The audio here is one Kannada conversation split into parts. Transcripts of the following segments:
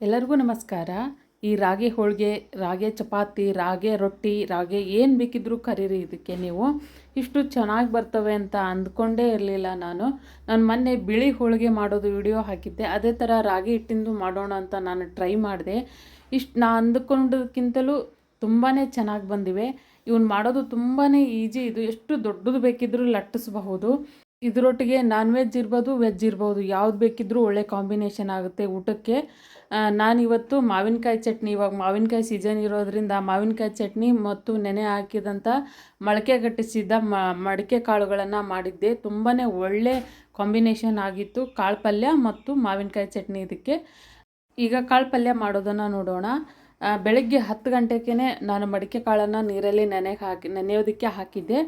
ಎಲ್ಲರಿಗೂ ನಮಸ್ಕಾರ. ಈ ರಾಗಿ ಹೋಳಿಗೆ, ರಾಗಿ ಚಪಾತಿ, ರಾಗಿ ರೊಟ್ಟಿ, ರಾಗಿ ಏನು ಬೇಕಿದ್ರೂ ಕರೀರಿ ಇದಕ್ಕೆ ನೀವು. ಇಷ್ಟು ಚೆನ್ನಾಗಿ ಬರ್ತವೆ ಅಂತ ಅಂದ್ಕೊಂಡೇ ಇರಲಿಲ್ಲ ನಾನು. ನಾನು ಮೊನ್ನೆ ಬಿಳಿ ಹೋಳಿಗೆ ಮಾಡೋದು ವಿಡಿಯೋ ಹಾಕಿದ್ದೆ. ಅದೇ ಥರ ರಾಗಿ ಹಿಟ್ಟಿಂದು ಮಾಡೋಣ ಅಂತ ನಾನು ಟ್ರೈ ಮಾಡಿದೆ. ಇಷ್ಟು ನಾ ಅಂದ್ಕೊಂಡಕ್ಕಿಂತಲೂ ತುಂಬಾ ಚೆನ್ನಾಗಿ ಬಂದಿವೆ. ಇವನ್ ಮಾಡೋದು ತುಂಬಾ ಈಜಿ. ಇದು ಎಷ್ಟು ದೊಡ್ಡದು ಬೇಕಿದ್ದರೂ ಲಟ್ಟಿಸಬಹುದು. ಇದರೊಟ್ಟಿಗೆ ನಾನ್ ವೆಜ್ ಇರ್ಬೋದು ವೆಜ್ ಇರ್ಬೋದು, ಯಾವ್ದು ಬೇಕಿದ್ರೂ ಒಳ್ಳೆ ಕಾಂಬಿನೇಷನ್ ಆಗುತ್ತೆ ಊಟಕ್ಕೆ. ನಾನಿವತ್ತು ಮಾವಿನಕಾಯಿ ಚಟ್ನಿ, ಇವಾಗ ಮಾವಿನಕಾಯಿ ಸೀಸನ್ ಇರೋದ್ರಿಂದ ಮಾವಿನಕಾಯಿ ಚಟ್ನಿ ಮತ್ತು ನೆನೆ ಹಾಕಿದಂಥ ಮೊಳಕೆ ಗಟ್ಟಿಸಿದ ಮಡಿಕೆ ಕಾಳುಗಳನ್ನು ಮಾಡಿದ್ದೆ. ತುಂಬಾ ಒಳ್ಳೆ ಕಾಂಬಿನೇಷನ್ ಆಗಿತ್ತು. ಕಾಳು ಪಲ್ಯ ಮತ್ತು ಮಾವಿನಕಾಯಿ ಚಟ್ನಿ ಇದಕ್ಕೆ. ಈಗ ಕಾಳು ಪಲ್ಯ ಮಾಡೋದನ್ನು ನೋಡೋಣ. ಬೆಳಗ್ಗೆ ಹತ್ತು ಗಂಟೆಗೆ ನಾನು ಮಡಿಕೆ ಕಾಳನ್ನು ನೀರಲ್ಲಿ ನೆನೆಗೆ ಹಾಕಿ, ನೆನೆಯೋದಕ್ಕೆ ಹಾಕಿದ್ದೆ.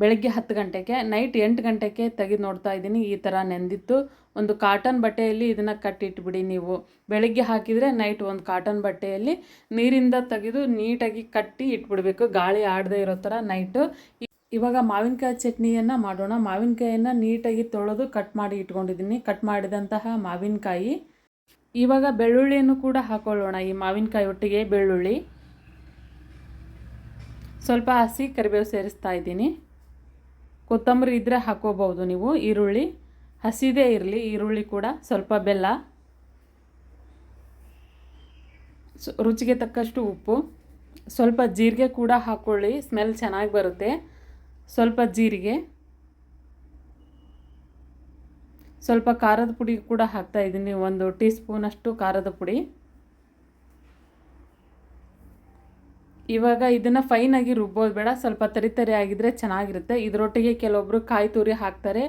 ಬೆಳಗ್ಗೆ ಹತ್ತು ಗಂಟೆಗೆ ನೈಟ್ ಎಂಟು ಗಂಟೆಗೆ ತೆಗೆದು ನೋಡ್ತಾ ಇದ್ದೀನಿ. ಈ ಥರ ನೆಂದಿತ್ತು. ಒಂದು ಕಾಟನ್ ಬಟ್ಟೆಯಲ್ಲಿ ಇದನ್ನು ಕಟ್ಟಿಟ್ಬಿಡಿ ನೀವು. ಬೆಳಗ್ಗೆ ಹಾಕಿದರೆ ನೈಟ್ ಒಂದು ಕಾಟನ್ ಬಟ್ಟೆಯಲ್ಲಿ ನೀರಿಂದ ತೆಗೆದು ನೀಟಾಗಿ ಕಟ್ಟಿ ಇಟ್ಬಿಡಬೇಕು. ಗಾಳಿ ಆಡದೇ ಇರೋ ಥರ ನೈಟು ಇವಾಗ ಮಾವಿನಕಾಯಿ ಚಟ್ನಿಯನ್ನು ಮಾಡೋಣ. ಮಾವಿನಕಾಯಿಯನ್ನು ನೀಟಾಗಿ ತೊಳೆದು ಕಟ್ ಮಾಡಿ ಇಟ್ಕೊಂಡಿದ್ದೀನಿ. ಕಟ್ ಮಾಡಿದಂತಹ ಮಾವಿನಕಾಯಿ. ಇವಾಗ ಬೆಳ್ಳುಳ್ಳಿಯನ್ನು ಕೂಡ ಹಾಕೊಳ್ಳೋಣ. ಈ ಮಾವಿನಕಾಯಿ ಒಟ್ಟಿಗೆ ಬೆಳ್ಳುಳ್ಳಿ. ಸ್ವಲ್ಪ ಹಸಿ ಕರಿಬೇವು ಸೇರಿಸ್ತಾ ಇದ್ದೀನಿ. ಕೊತ್ತಂಬರಿ ಇದ್ದರೆ ಹಾಕೋಬಹುದು ನೀವು. ಈರುಳ್ಳಿ, ಹಸಿದೇ ಇರಲಿ, ಈರುಳ್ಳಿ ಕೂಡ ಸ್ವಲ್ಪ ಬೆಲ್ಲ. ರುಚಿಗೆ ತಕ್ಕಷ್ಟು ಉಪ್ಪು. ಸ್ವಲ್ಪ ಜೀರಿಗೆ ಕೂಡ ಹಾಕ್ಕೊಳ್ಳಿ ಸ್ಮೆಲ್ ಚೆನ್ನಾಗಿ ಬರುತ್ತೆ. ಸ್ವಲ್ಪ ಜೀರಿಗೆ. ಸ್ವಲ್ಪ ಖಾರದ ಪುಡಿ ಕೂಡ ಹಾಕ್ತಾ ಇದ್ದೀನಿ, ಒಂದು ಟೀ ಸ್ಪೂನಷ್ಟು ಖಾರದ ಪುಡಿ. ಇವಾಗ ಇದನ್ನು ಫೈನಾಗಿ ರುಬ್ಬೋದು. ಬೇಡ, ಸ್ವಲ್ಪ ತರಿ ತರಿ ಆಗಿದ್ರೆ ಚೆನ್ನಾಗಿರುತ್ತೆ. ಇದರೊಟ್ಟಿಗೆ ಕೆಲವೊಬ್ಬರು ಕಾಯಿ ತುರಿ ಹಾಕ್ತಾರೆ.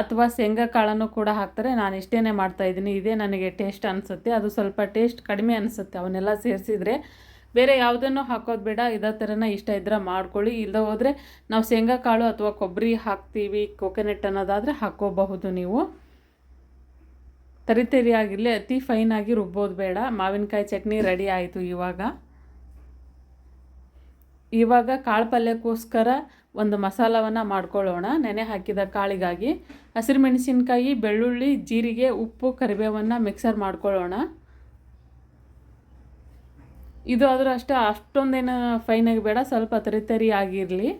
ಅಥವಾ ಶೇಂಗಾ ಕಾಳನ್ನು ಕೂಡ ಹಾಕ್ತಾರೆ. ನಾನು ಇಷ್ಟೇ ಮಾಡ್ತಾಯಿದ್ದೀನಿ ಇದೇ ನನಗೆ ಟೇಸ್ಟ್ ಅನಿಸುತ್ತೆ. ಅದು ಸ್ವಲ್ಪ ಟೇಸ್ಟ್ ಕಡಿಮೆ ಅನಿಸುತ್ತೆ ಅವನ್ನೆಲ್ಲ ಸೇರಿಸಿದರೆ. ಬೇರೆ ಯಾವುದನ್ನು ಹಾಕೋದು ಬೇಡ. ಇದೇ ಥರನ ಇಷ್ಟ ಇದ್ದರೆ ಮಾಡ್ಕೊಳ್ಳಿ. ಇಲ್ಲದ ಹೋದರೆ ನಾವು ಶೇಂಗಾ ಕಾಳು ಅಥವಾ ಕೊಬ್ಬರಿ ಹಾಕ್ತೀವಿ ಕೊಕೊನೆಟ್ ಅನ್ನೋದಾದರೆ ಹಾಕ್ಕೋಬಹುದು ನೀವು. ತರಿ ತರಿಯಾಗಿರಲಿ ಅತಿ ಫೈನಾಗಿ ರುಬ್ಬೋದು ಬೇಡ. ಮಾವಿನಕಾಯಿ ಚಟ್ನಿ ರೆಡಿ ಆಯಿತು ಇವಾಗ. ಇವಾಗ ಕಾಳು ಪಲ್ಯಕ್ಕೋಸ್ಕರ ಒಂದು ಮಸಾಲವನ್ನು ಮಾಡ್ಕೊಳ್ಳೋಣ. ನೆನೆ ಹಾಕಿದ ಕಾಳಿಗಾಗಿ ಹಸಿರು ಮೆಣಸಿನ್ಕಾಯಿ, ಬೆಳ್ಳುಳ್ಳಿ, ಜೀರಿಗೆ, ಉಪ್ಪು, ಕರಿಬೇವನ್ನು ಮಿಕ್ಸರ್ ಮಾಡ್ಕೊಳ್ಳೋಣ. ಇದು ಆದರೂ ಅಷ್ಟೇ, ಅಷ್ಟೊಂದೇನು ಫೈನಾಗಿ ಬೇಡ, ಸ್ವಲ್ಪ ತರಿ ತರಿ ಆಗಿರಲಿ.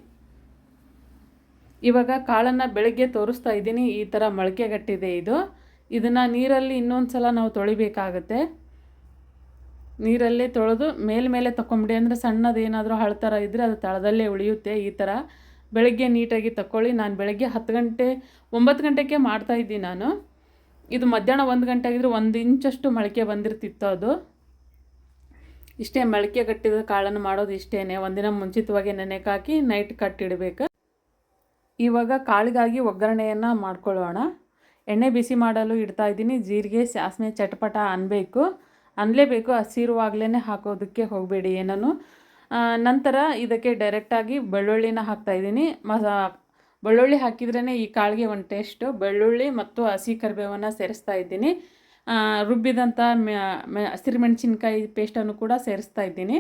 ಇವಾಗ ಕಾಳನ್ನು ಬೆಳಗ್ಗೆ ತೋರಿಸ್ತಾ ಇದ್ದೀನಿ, ಈ ಥರ ಮೊಳಕೆಗಟ್ಟಿದೆ ಇದು. ಇದನ್ನು ನೀರಲ್ಲಿ ಇನ್ನೊಂದು ಸಲ ನಾವು ತೊಳಿಬೇಕಾಗತ್ತೆ. ನೀರಲ್ಲೇ ತೊಳೆದು ಮೇಲ್ಮೇಲೆ ತಗೊಂಬಿಡಿ ಅಂದರೆ ಸಣ್ಣದೇನಾದರೂ ಹಳ್ತರ ಇದ್ದರೆ ಅದು ತಳದಲ್ಲೇ ಉಳಿಯುತ್ತೆ ಈ ಥರ ಬೆಳಗ್ಗೆ ನೀಟಾಗಿ ತಗೊಳ್ಳಿ ನಾನು ಬೆಳಗ್ಗೆ ಹತ್ತು ಗಂಟೆ, ಒಂಬತ್ತು ಗಂಟೆಗೆ ಮಾಡ್ತಾಯಿದ್ದೀನಿ ನಾನು. ಇದು ಮಧ್ಯಾಹ್ನ ಒಂದು ಗಂಟೆ ಆಗಿದ್ರೆ ಒಂದು ಇಂಚಷ್ಟು ಮೊಳಕೆ ಬಂದಿರ್ತಿತ್ತು ಅದು. ಇಷ್ಟೇ ಮೊಳಕೆ ಕಟ್ಟಿದ ಕಾಳನ್ನು ಮಾಡೋದು ಇಷ್ಟೇ ಒಂದಿನ ಮುಂಚಿತವಾಗಿ ನೆನೆಗೆ ಹಾಕಿ ನೈಟ್ ಕಟ್ಟಿಡಬೇಕು ಇವಾಗ ಕಾಳಿಗಾಗಿ ಒಗ್ಗರಣೆಯನ್ನು ಮಾಡ್ಕೊಳ್ಳೋಣ. ಎಣ್ಣೆ ಬಿಸಿ ಮಾಡಲು ಇಡ್ತಾ ಇದ್ದೀನಿ. ಜೀರಿಗೆ, ಸಾಸಿವೆ, ಚಟಪಟ ಅನ್ನಬೇಕು ಅನ್ನಲೇಬೇಕು ಹಸಿರುವಾಗಲೇ ಹಾಕೋದಕ್ಕೆ ಹೋಗಬೇಡಿ ಏನೂ ನಂತರ ಇದಕ್ಕೆ ಡೈರೆಕ್ಟಾಗಿ ಬೆಳ್ಳುಳ್ಳಿನ ಹಾಕ್ತಾಯಿದ್ದೀನಿ ಮಸಾ, ಬೆಳ್ಳುಳ್ಳಿ ಹಾಕಿದ್ರೇ ಈ ಕಾಳಿಗೆ ಒಂದು ಟೇಸ್ಟು ಬೆಳ್ಳುಳ್ಳಿ ಮತ್ತು ಹಸಿ ಕರಿಬೇವನ್ನು ಸೇರಿಸ್ತಾ ಇದ್ದೀನಿ. ರುಬ್ಬಿದಂಥ ಹಸಿರು ಮೆಣಸಿನ್ಕಾಯಿ ಪೇಸ್ಟನ್ನು ಕೂಡ ಸೇರಿಸ್ತಾ ಇದ್ದೀನಿ.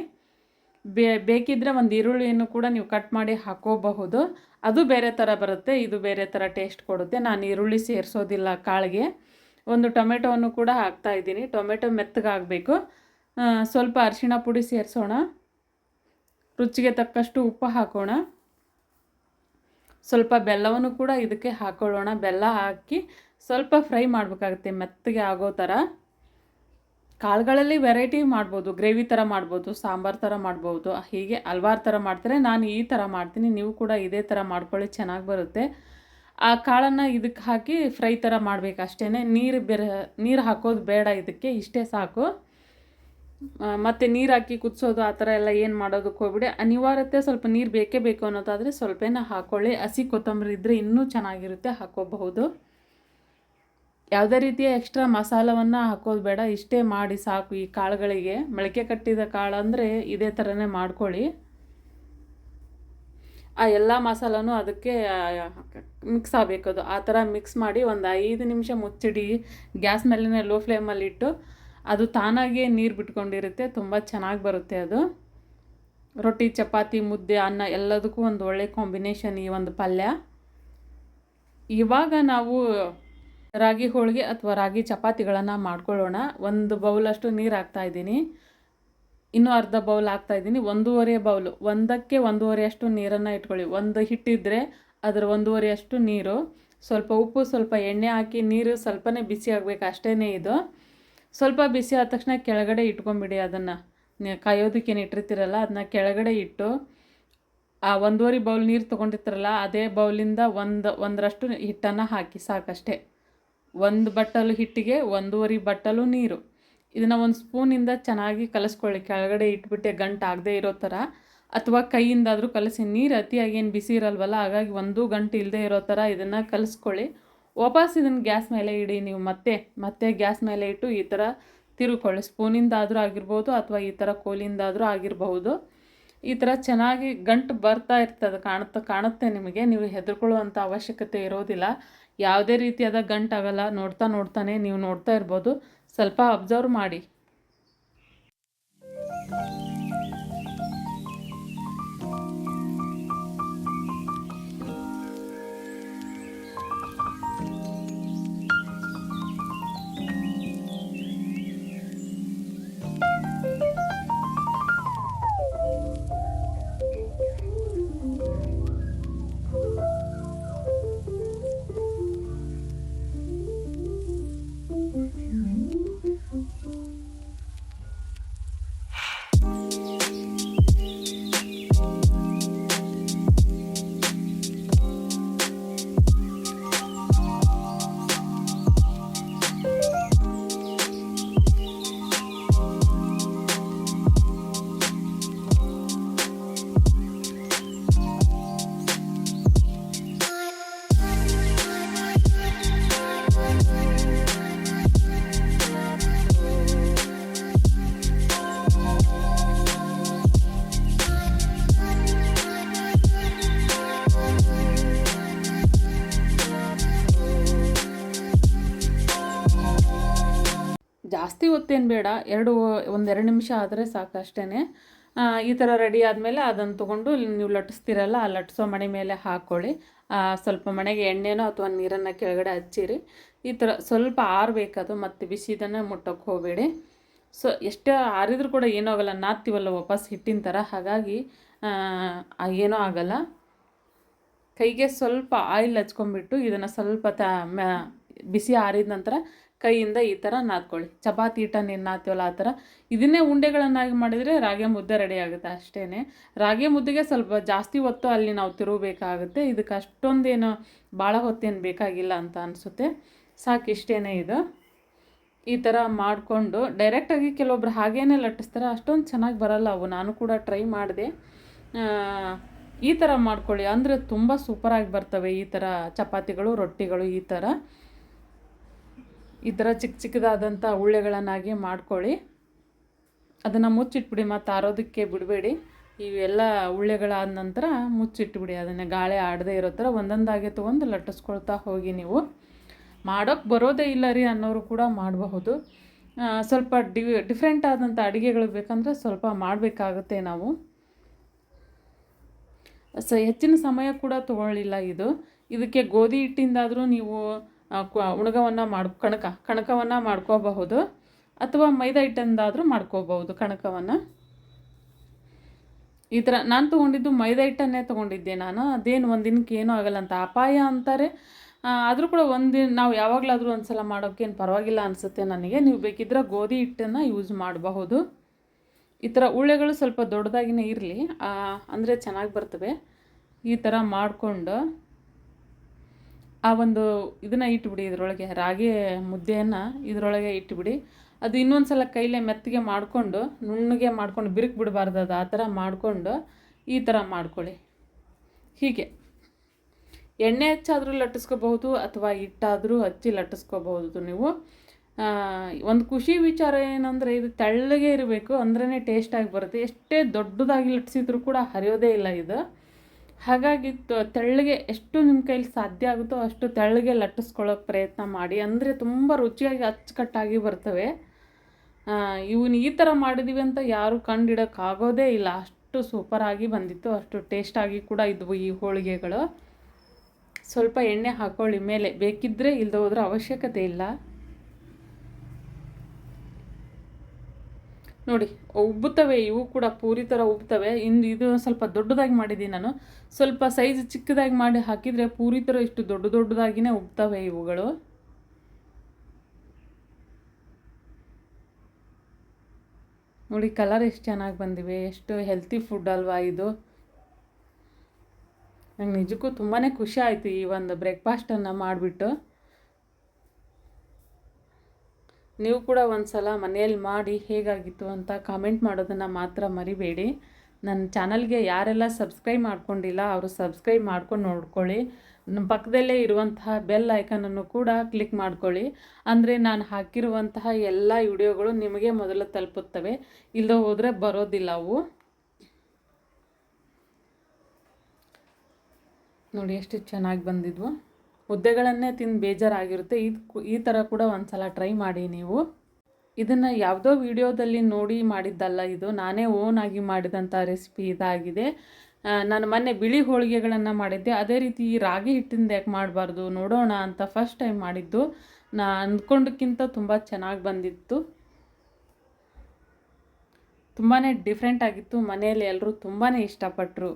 ಬೇ ಬೇಕಿದ್ದರೆ ಒಂದು ಈರುಳ್ಳಿಯನ್ನು ಕೂಡ ನೀವು ಕಟ್ ಮಾಡಿ ಹಾಕೋಬಹುದು. ಅದು ಬೇರೆ ಥರ ಬರುತ್ತೆ, ಇದು ಬೇರೆ ಥರ ಟೇಸ್ಟ್ ಕೊಡುತ್ತೆ. ನಾನು ಈರುಳ್ಳಿ ಸೇರಿಸೋದಿಲ್ಲ ಕಾಳಿಗೆ. ಒಂದು ಟೊಮೆಟೊವನ್ನು ಕೂಡ ಹಾಕ್ತಾ ಇದ್ದೀನಿ. ಟೊಮೆಟೊ ಮೆತ್ತಗಾಗಬೇಕು. ಸ್ವಲ್ಪ ಅರಿಶಿಣ ಪುಡಿ ಸೇರಿಸೋಣ. ರುಚಿಗೆ ತಕ್ಕಷ್ಟು ಉಪ್ಪು ಹಾಕೋಣ. ಸ್ವಲ್ಪ ಬೆಲ್ಲವನ್ನು ಕೂಡ ಇದಕ್ಕೆ ಹಾಕೊಳ್ಳೋಣ. ಬೆಲ್ಲ ಹಾಕಿ ಸ್ವಲ್ಪ ಫ್ರೈ ಮಾಡಬೇಕಾಗುತ್ತೆ ಮೆತ್ತಗೆ ಆಗೋ ಥರ. ಕಾಳುಗಳಲ್ಲಿ ವೆರೈಟಿ ಮಾಡ್ಬೋದು. ಗ್ರೇವಿ ಥರ ಮಾಡ್ಬೋದು, ಸಾಂಬಾರು ಥರ ಮಾಡ್ಬೋದು, ಹೀಗೆ ಹಲ್ವಾರು ಥರ ಮಾಡ್ತಾರೆ. ನಾನು ಈ ಥರ ಮಾಡ್ತೀನಿ. ನೀವು ಕೂಡ ಇದೇ ಥರ ಮಾಡ್ಕೊಳ್ಳಿ. ಚೆನ್ನಾಗಿ ಬರುತ್ತೆ. ಆ ಕಾಳನ್ನು ಇದಕ್ಕೆ ಹಾಕಿ ಫ್ರೈ ಥರ ಮಾಡಬೇಕು ಅಷ್ಟೇ ನೀರು ಬೇರೆ, ನೀರು ಹಾಕೋದು ಬೇಡ ಇದಕ್ಕೆ, ಇಷ್ಟೇ ಸಾಕು. ಮತ್ತು ನೀರು ಹಾಕಿ ಕುದಿಸೋದು ಆ ಥರ ಎಲ್ಲ ಏನು ಮಾಡೋದಕ್ಕೆ ಹೋಗ್ಬಿಡಿ. ಅನಿವಾರ್ಯತೆ ಸ್ವಲ್ಪ ನೀರು ಬೇಕೇ ಬೇಕು ಅನ್ನೋದಾದರೆ ಸ್ವಲ್ಪನೇ ಹಾಕ್ಕೊಳ್ಳಿ ಹಸಿ ಕೊತ್ತಂಬರಿ ಇದ್ದರೆ ಇನ್ನೂ ಚೆನ್ನಾಗಿರುತ್ತೆ, ಹಾಕೋಬಹುದು. ಯಾವುದೇ ರೀತಿಯ ಎಕ್ಸ್ಟ್ರಾ ಮಸಾಲವನ್ನು ಹಾಕೋದು ಬೇಡ. ಇಷ್ಟೇ ಮಾಡಿ ಸಾಕು ಈ ಕಾಳುಗಳಿಗೆ. ಮೊಳಕೆ ಕಟ್ಟಿದ ಕಾಳು ಅಂದರೆ ಇದೇ ಥರನೇ ಮಾಡ್ಕೊಳ್ಳಿ. ಆ ಎಲ್ಲ ಮಸಾಲನೂ ಅದಕ್ಕೆ ಮಿಕ್ಸ್ ಆಗಬೇಕು ಅದು ಆ ಥರ ಮಿಕ್ಸ್ ಮಾಡಿ ಒಂದು ಐದು ನಿಮಿಷ ಮುಚ್ಚಿಡಿ. ಗ್ಯಾಸ್ ಮೇಲೇ ಲೋ ಫ್ಲೇಮಲ್ಲಿ ಇಟ್ಟು ಅದು ತಾನಾಗೇ ನೀರು ಬಿಟ್ಕೊಂಡಿರುತ್ತೆ. ತುಂಬ ಚೆನ್ನಾಗಿ ಬರುತ್ತೆ ಅದು. ರೊಟ್ಟಿ, ಚಪಾತಿ, ಮುದ್ದೆ, ಅನ್ನ ಎಲ್ಲದಕ್ಕೂ ಒಂದು ಒಳ್ಳೆ ಕಾಂಬಿನೇಷನ್ ಈ ಒಂದು ಪಲ್ಯ. ಇವಾಗ ನಾವು ರಾಗಿ ಹೋಳಿಗೆ ಅಥವಾ ರಾಗಿ ಚಪಾತಿಗಳನ್ನು ಮಾಡ್ಕೊಳ್ಳೋಣ. ಒಂದು ಬೌಲಷ್ಟು ನೀರು ಹಾಕ್ತಾ ಇದ್ದೀನಿ. ಇನ್ನೂ ಅರ್ಧ ಬೌಲ್ ಹಾಕ್ತಾ ಇದ್ದೀನಿ. ಒಂದೂವರೆ ಬೌಲು. ಒಂದಕ್ಕೆ ಒಂದೂವರೆಯಷ್ಟು ನೀರನ್ನು ಇಟ್ಕೊಳ್ಳಿ. ಒಂದು ಹಿಟ್ಟಿದ್ದರೆ ಅದರ ಒಂದೂವರೆಯಷ್ಟು ನೀರು. ಸ್ವಲ್ಪ ಉಪ್ಪು, ಸ್ವಲ್ಪ ಎಣ್ಣೆ ಹಾಕಿ ನೀರು ಸ್ವಲ್ಪನೇ ಬಿಸಿ ಆಗಬೇಕು. ಅಷ್ಟೇ ಇದು. ಸ್ವಲ್ಪ ಬಿಸಿ ಆದ ತಕ್ಷಣ ಕೆಳಗಡೆ ಇಟ್ಕೊಂಬಿಡಿ ಅದನ್ನು. ಕಾಯೋದಕ್ಕೇನು ಇಟ್ಟಿರ್ತೀರಲ್ಲ ಅದನ್ನ ಕೆಳಗಡೆ ಇಟ್ಟು ಆ ಒಂದೂವರೆ ಬೌಲ್ ನೀರು ತೊಗೊಂಡಿರ್ತಾರಲ್ಲ, ಅದೇ ಬೌಲಿಂದ ಒಂದು, ಒಂದರಷ್ಟು ಹಿಟ್ಟನ್ನು ಹಾಕಿ ಸಾಕಷ್ಟೇ. ಒಂದು ಬಟ್ಟಲು ಹಿಟ್ಟಿಗೆ ಒಂದೂವರೆ ಬಟ್ಟಲು ನೀರು. ಇದನ್ನು ಒಂದು ಸ್ಪೂನಿಂದ ಚೆನ್ನಾಗಿ ಕಲಿಸ್ಕೊಳ್ಳಿ. ಕೆಳಗಡೆ ಇಟ್ಬಿಟ್ಟೆ ಗಂಟು ಆಗದೆ ಇರೋ ಥರ ಅಥವಾ ಕೈಯಿಂದಾದರೂ ಕಲಸಿ, ನೀರು ಅತಿಯಾಗಿ ಏನು ಬಿಸಿ ಇರಲ್ವಲ್ಲ, ಹಾಗಾಗಿ ಒಂದು ಗಂಟು ಇಲ್ಲದೆ ಇರೋ ಥರ ಇದನ್ನು ಕಲಿಸ್ಕೊಳ್ಳಿ. ವಾಪಸ್ ಇದನ್ನು ಗ್ಯಾಸ್ ಮೇಲೆ ಇಡಿ, ನೀವು ಮತ್ತೆ ಮತ್ತೆ ಗ್ಯಾಸ್ ಮೇಲೆ ಇಟ್ಟು ಈ ಥರ ತಿರುಕೊಳ್ಳಿ. ಸ್ಪೂನಿಂದಾದರೂ ಆಗಿರ್ಬೋದು ಅಥವಾ ಈ ಥರ ಕೋಲಿಂದಾದರೂ ಆಗಿರಬಹುದು. ಈ ಥರ ಚೆನ್ನಾಗಿ ಗಂಟು ಬರ್ತಾ ಇರ್ತದೆ, ಕಾಣುತ್ತೆ ಕಾಣುತ್ತೆ ನಿಮಗೆ. ನೀವು ಹೆದರ್ಕೊಳ್ಳುವಂಥ ಅವಶ್ಯಕತೆ ಇರೋದಿಲ್ಲ. ಯಾವುದೇ ರೀತಿಯಾದ ಗಂಟಾಗಲ್ಲ ನೋಡ್ತಾ, ನೋಡ್ತಾನೆ ನೀವು ನೋಡ್ತಾ ಇರ್ಬೋದು. ಸ್ವಲ್ಪ ಅಬ್ಸರ್ವ್ ಮಾಡಿ. ಜಾಸ್ತಿ ಹೊತ್ತೇನು ಬೇಡ, ಎರಡು ಒಂದೆರಡು ನಿಮಿಷ ಆದರೆ ಸಾಕು ಅಷ್ಟೇ ಈ ಥರ ರೆಡಿ ಆದಮೇಲೆ ಅದನ್ನು ತೊಗೊಂಡು ನೀವು ಲಟ್ಟಿಸ್ತೀರಲ್ಲ, ಆ ಲಟ್ಟಿಸೋ ಮಣೆ ಮೇಲೆ ಹಾಕ್ಕೊಳ್ಳಿ ಸ್ವಲ್ಪ ಮಣೆಗೆ ಎಣ್ಣೆನೋ ಅಥವಾ ನೀರನ್ನು ಕೆಳಗಡೆ ಹಚ್ಚಿರಿ. ಈ ಥರ ಸ್ವಲ್ಪ ಆರಬೇಕದು, ಮತ್ತು ಬಿಸಿದನ್ನು ಮುಟ್ಟೋಕ್ಕೆ ಹೋಗಬೇಡಿ. ಸೊ, ಎಷ್ಟೇ ಆರಿದ್ರೂ ಕೂಡ ಏನೂ ಆಗೋಲ್ಲ, ನಾದ್ತೀವಲ್ಲ ವಾಪಸ್ ಹಿಟ್ಟಿನ ಥರ ಹಾಗಾಗಿ ಏನೂ ಆಗಲ್ಲ. ಕೈಗೆ ಸ್ವಲ್ಪ ಆಯಿಲ್ ಹಚ್ಕೊಂಡ್ಬಿಟ್ಟು ಇದನ್ನು ಸ್ವಲ್ಪ ತ ಬಿಸಿ ಆರಿದ ನಂತರ ಕೈಯಿಂದ ಈ ಥರ ನಾದ್ಕೊಳ್ಳಿ. ಚಪಾತಿ ಹಿಟ್ಟನ್ನು ಏನು ನಾತೀವಲ್ಲ ಆ ಥರ ಇದನ್ನೇ ಉಂಡೆಗಳನ್ನಾಗಿ ಮಾಡಿದರೆ ರಾಗಿ ಮುದ್ದೆ ರೆಡಿ ಆಗುತ್ತೆ ಅಷ್ಟೇ ರಾಗಿ ಮುದ್ದೆಗೆ ಸ್ವಲ್ಪ ಜಾಸ್ತಿ ಹೊತ್ತು ಅಲ್ಲಿ ನಾವು ತಿರುಗಬೇಕಾಗುತ್ತೆ. ಇದಕ್ಕೆ ಅಷ್ಟೊಂದೇನು ಭಾಳ ಹೊತ್ತೇನು ಬೇಕಾಗಿಲ್ಲ ಅಂತ ಅನಿಸುತ್ತೆ. ಸಾಕು ಇಷ್ಟೇ ಇದು. ಈ ಥರ ಮಾಡಿಕೊಂಡು ಡೈರೆಕ್ಟಾಗಿ ಕೆಲವೊಬ್ರು ಹಾಗೇನೆ ಲಟ್ಟಿಸ್ತಾರೆ. ಅಷ್ಟೊಂದು ಚೆನ್ನಾಗಿ ಬರಲ್ಲ ಅವು. ನಾನು ಕೂಡ ಟ್ರೈ ಮಾಡಿದೆ. ಈ ಥರ ಮಾಡ್ಕೊಳ್ಳಿ. ಅಂದರೆ ತುಂಬ ಸೂಪರಾಗಿ ಬರ್ತವೆ ಈ ಥರ ಚಪಾತಿಗಳು, ರೊಟ್ಟಿಗಳು ಈ ಥರ ಈ ಥರ ಚಿಕ್ಕ ಚಿಕ್ಕದಾದಂಥ ಉಳ್ಳೆಗಳನ್ನಾಗಿ ಮಾಡ್ಕೊಳ್ಳಿ. ಅದನ್ನು ಮುಚ್ಚಿಟ್ಬಿಡಿ, ಮತ್ತು ಆರೋದಕ್ಕೆ ಬಿಡಬೇಡಿ. ಇವೆಲ್ಲ ಉಳ್ಳೆಗಳಾದ ನಂತರ ಮುಚ್ಚಿಟ್ಬಿಡಿ, ಅದನ್ನು ಗಾಳಿ ಆಡದೇ ಇರೋ ಥರ ಒಂದೊಂದಾಗೆ ತೊಗೊಂಡು ಲಟ್ಟಿಸ್ಕೊಳ್ತಾ ಹೋಗಿ ನೀವು. ಮಾಡೋಕ್ಕೆ ಬರೋದೇ ಇಲ್ಲ ರೀ ಅನ್ನೋರು ಕೂಡ ಮಾಡಬಹುದು. ಸ್ವಲ್ಪ ಡಿ ಡಿಫ್ರೆಂಟ್ ಆದಂಥ ಅಡುಗೆಗಳು ಬೇಕಂದರೆ ಸ್ವಲ್ಪ ಮಾಡಬೇಕಾಗುತ್ತೆ ನಾವು. ಸ, ಹೆಚ್ಚಿನ ಸಮಯ ಕೂಡ ತೊಗೊಳ್ಳಿಲ್ಲ ಇದು. ಇದಕ್ಕೆ ಗೋಧಿ ಹಿಟ್ಟಿಂದಾದರೂ ನೀವು ಉಣಗವನ್ನು ಮಾಡ್ ಕಣಕ, ಕಣಕವನ್ನು ಮಾಡ್ಕೋಬಹುದು. ಅಥವಾ ಮೈದಾ ಹಿಟ್ಟಂದಾದರೂ ಮಾಡ್ಕೋಬಹುದು ಕಣಕವನ್ನು. ಈ ಥರ ನಾನು ತೊಗೊಂಡಿದ್ದು ಮೈದಾ ಹಿಟ್ಟನ್ನೇ ತೊಗೊಂಡಿದ್ದೆ ನಾನು. ಅದೇನು ಒಂದು ದಿನಕ್ಕೆ ಏನೂ ಆಗಲ್ಲ ಅಂತ. ಅಪಾಯ ಅಂತಾರೆ. ಆದರೂ ಕೂಡ ಒಂದಿನ ನಾವು ಯಾವಾಗಲಾದರೂ ಒಂದು ಸಲ ಮಾಡೋಕ್ಕೇನು ಪರವಾಗಿಲ್ಲ ಅನಿಸುತ್ತೆ ನನಗೆ. ನೀವು ಬೇಕಿದ್ರೆ ಗೋಧಿ ಹಿಟ್ಟನ್ನು ಯೂಸ್ ಮಾಡಬಹುದು. ಈ ಥರ ಉಳ್ಳೆಗಳು ಸ್ವಲ್ಪ ದೊಡ್ಡದಾಗಿನೇ ಇರಲಿ. ಅಂದರೆ ಚೆನ್ನಾಗಿ ಬರ್ತವೆ. ಈ ಥರ ಮಾಡಿಕೊಂಡು ಆ ಒಂದು ಇದನ್ನು ಇಟ್ಬಿಡಿ ಇದರೊಳಗೆ, ರಾಗಿ ಮುದ್ದೆಯನ್ನು ಇದರೊಳಗೆ ಇಟ್ಬಿಡಿ. ಅದು ಇನ್ನೊಂದು ಸಲ ಕೈಲೇ ಮೆತ್ತಗೆ ಮಾಡಿಕೊಂಡು, ನುಣ್ಣಗೆ ಮಾಡ್ಕೊಂಡು, ಬಿರುಕು ಬಿಡಬಾರ್ದು ಅದು, ಆ ಥರ ಮಾಡಿಕೊಂಡು ಈ ಥರ ಮಾಡ್ಕೊಳ್ಳಿ. ಹೀಗೆ. ಎಣ್ಣೆ ಹಚ್ಚಾದರೂ ಲಟ್ಟಿಸ್ಕೋಬಹುದು ಅಥವಾ ಹಿಟ್ಟಾದರೂ ಹಚ್ಚಿ ಲಟ್ಟಿಸ್ಕೋಬಹುದು ನೀವು. ಒಂದು ಖುಷಿ ವಿಚಾರ ಏನಂದರೆ ಇದು ತೆಳ್ಳಗೆ ಇರಬೇಕು ಅಂದ್ರೇ ಟೇಸ್ಟಾಗಿ ಬರುತ್ತೆ. ಎಷ್ಟೇ ದೊಡ್ಡದಾಗಿ ಲಟ್ಟಿಸಿದ್ರು ಕೂಡ ಹರಿಯೋದೇ ಇಲ್ಲ ಇದು. ಹಾಗಾಗಿ ತೆಳ್ಳಗೆ ಎಷ್ಟು ನಿಮ್ಮ ಕೈಲಿ ಸಾಧ್ಯ ಆಗುತ್ತೋ ಅಷ್ಟು ತೆಳ್ಳಗೆ ಲಟ್ಟಿಸ್ಕೊಳ್ಳೋಕೆ ಪ್ರಯತ್ನ ಮಾಡಿ. ಅಂದರೆ ತುಂಬ ರುಚಿಯಾಗಿ ಅಚ್ಚುಕಟ್ಟಾಗಿ ಬರ್ತವೆ. ಇವನು ಈ ಥರ ಮಾಡಿದ್ದೀವಿ ಅಂತ ಯಾರೂ ಕಂಡಿಡೋಕ್ಕಾಗೋದೇ ಇಲ್ಲ. ಅಷ್ಟು ಸೂಪರಾಗಿ ಬಂದಿತ್ತು. ಅಷ್ಟು ಟೇಸ್ಟಾಗಿ ಕೂಡ ಇದ್ವು ಈ ಹೋಳಿಗೆಗಳು. ಸ್ವಲ್ಪ ಎಣ್ಣೆ ಹಾಕೊಳ್ಳಿ, ಮೇಲೆ ಬೇಕಿದ್ದರೆ ಇಲ್ಲದೆ ಹೋದ್ರೆ ಅವಶ್ಯಕತೆ ಇಲ್ಲ. ನೋಡಿ, ಉಬ್ಬುತ್ತವೆ, ಇವು ಕೂಡ ಪೂರಿ ಥರ ಉಬ್ಬುತ್ತವೆ. ಇನ್ನು ಇದು ಸ್ವಲ್ಪ ದೊಡ್ಡದಾಗಿ ಮಾಡಿದ್ದೀನಿ ನಾನು. ಸ್ವಲ್ಪ ಸೈಜ್ ಚಿಕ್ಕದಾಗಿ ಮಾಡಿ ಹಾಕಿದರೆ ಪೂರಿ ಥರ ಇಷ್ಟು ದೊಡ್ಡ ದೊಡ್ಡದಾಗಿನೇ ಉಬ್ತವೆ ಇವುಗಳು. ನೋಡಿ ಕಲರ್ ಎಷ್ಟು ಚೆನ್ನಾಗಿ ಬಂದಿವೆ. ಎಷ್ಟು ಹೆಲ್ತಿ ಫುಡ್ ಅಲ್ವಾ ಇದು. ನಂಗೆ ನಿಜಕ್ಕೂ ತುಂಬಾ ಖುಷಿ ಆಯಿತು ಈ ಒಂದು ಬ್ರೇಕ್ಫಾಸ್ಟನ್ನು ಮಾಡಿಬಿಟ್ಟು. ನೀವು ಕೂಡ ಒಂದು ಸಲ ಮನೆಯಲ್ಲಿ ಮಾಡಿ ಹೇಗಾಗಿತ್ತು ಅಂತ ಕಾಮೆಂಟ್ ಮಾಡೋದನ್ನು ಮಾತ್ರ ಮರಿಬೇಡಿ. ನನ್ನ ಚಾನಲ್ಗೆ ಯಾರೆಲ್ಲ ಸಬ್ಸ್ಕ್ರೈಬ್ ಮಾಡ್ಕೊಂಡಿಲ್ಲ ಅವರು ಸಬ್ಸ್ಕ್ರೈಬ್ ಮಾಡ್ಕೊಂಡು ನೋಡ್ಕೊಳ್ಳಿ. ನಮ್ಮ ಪಕ್ಕದಲ್ಲೇ ಇರುವಂತಹ ಬೆಲ್ ಐಕನನ್ನು ಕೂಡ ಕ್ಲಿಕ್ ಮಾಡ್ಕೊಳ್ಳಿ. ಅಂದರೆ ನಾನು ಹಾಕಿರುವಂತಹ ಎಲ್ಲ ವಿಡಿಯೋಗಳು ನಿಮಗೆ ಮೊದಲು ತಲುಪುತ್ತವೆ. ಇಲ್ಲದೆ ಹೋದರೆ ಬರೋದಿಲ್ಲ ಅವು. ನೋಡಿ ಎಷ್ಟು ಚೆನ್ನಾಗಿ ಬಂದಿದ್ವು. ಮುದ್ದೆಗಳನ್ನೇ ತಿಂದು ಬೇಜಾರಾಗಿರುತ್ತೆ. ಇದು ಈ ಥರ ಕೂಡ ಒಂದು ಸಲ ಟ್ರೈ ಮಾಡಿ ನೀವು. ಇದನ್ನು ಯಾವುದೋ ವಿಡಿಯೋದಲ್ಲಿ ನೋಡಿ ಮಾಡಿದ್ದಲ್ಲ ಇದು. ನಾನೇ ಓನ್ ಆಗಿ ಮಾಡಿದಂಥ ರೆಸಿಪಿ ಇದಾಗಿದೆ. ನಾನು ಮೊನ್ನೆ ಬಿಳಿ ಹೋಳಿಗೆಗಳನ್ನು ಮಾಡಿದ್ದೆ. ಅದೇ ರೀತಿ ರಾಗಿ ಹಿಟ್ಟಿಂದ ಯಾಕೆ ಮಾಡಬಾರ್ದು? ನೋಡೋಣ ಅಂತ ಫಸ್ಟ್ ಟೈಮ್ ಮಾಡಿದ್ದು. ನಾ ಅಂದ್ಕೊಂಡಕ್ಕಿಂತ ತುಂಬ ಚೆನ್ನಾಗಿ ಬಂದಿತ್ತು. ತುಂಬಾ ಡಿಫ್ರೆಂಟ್ ಆಗಿತ್ತು. ಮನೆಯಲ್ಲಿ ಎಲ್ಲರೂ ತುಂಬಾ ಇಷ್ಟಪಟ್ಟರು